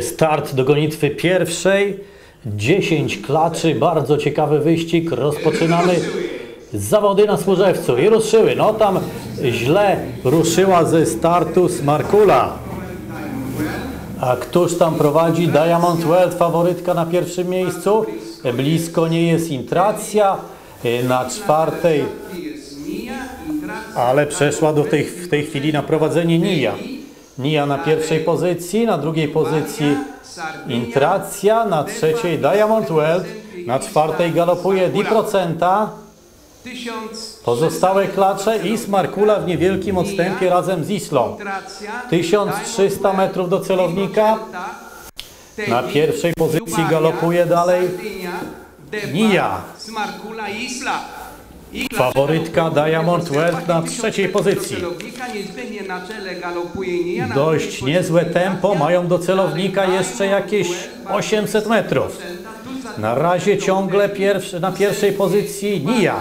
Start do gonitwy pierwszej. 10 klaczy, bardzo ciekawy wyścig. Rozpoczynamy zawody na Służewcu i ruszyły. No tam źle ruszyła ze startu Smarkula. A któż tam prowadzi? Diamond World, faworytka na pierwszym miejscu. Blisko nie jest Intracja. Na czwartej, ale przeszła do tej, w tej chwili na prowadzenie Nia. Nia na pierwszej pozycji, na drugiej pozycji Intracja, na trzeciej Diamond World, na czwartej galopuje Di Procenta. Pozostałe klacze i Smarkula w niewielkim odstępie razem z Islą. 1300 metrów do celownika. Na pierwszej pozycji galopuje dalej Nia. Smarkula Isla. Faworytka Diamond World na trzeciej pozycji. Nia. Dość niezłe tempo, mają do celownika jeszcze jakieś 800 metrów. Na razie ciągle pierwszy, na pierwszej pozycji Nia.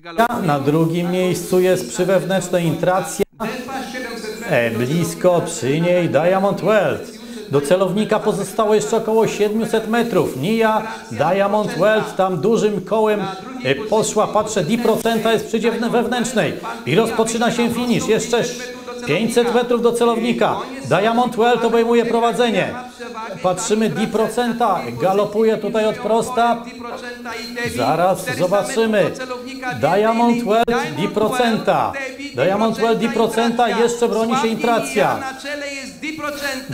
galopuje. Na drugim miejscu jest przy wewnętrznej Intracja. Delta 700 metrów. E, blisko przy niej Diamond World. Do celownika pozostało jeszcze około 700 metrów. Nia, Diamond World tam dużym kołem e, poszła. Patrzę, Di Procenta jest przy wewnętrznej. I rozpoczyna się finisz. Jeszcze 500 metrów do celownika. Diamond World obejmuje prowadzenie. Patrzymy, Di Procenta galopuje tutaj od prosta. Zaraz zobaczymy. Diamond World, Di Procenta. Diamond World, Di Procenta, jeszcze broni się Intracja.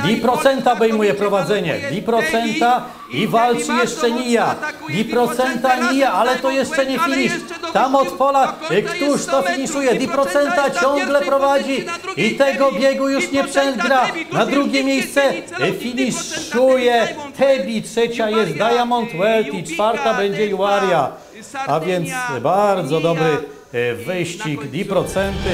Di Procenta. Obejmuje prowadzenie. Di Procenta i walczy jeszcze Nia. Di Procenta Nia, ale to jeszcze nie finisz. Tam od pola, któż to finiszuje? Di Procenta ciągle prowadzi i tego biegu już nie przegra. Na drugie miejsce finiszuje Tebi, trzecia jest Diamond World i czwarta będzie Juaria. A więc bardzo dobry e, wyścig Di Procenty.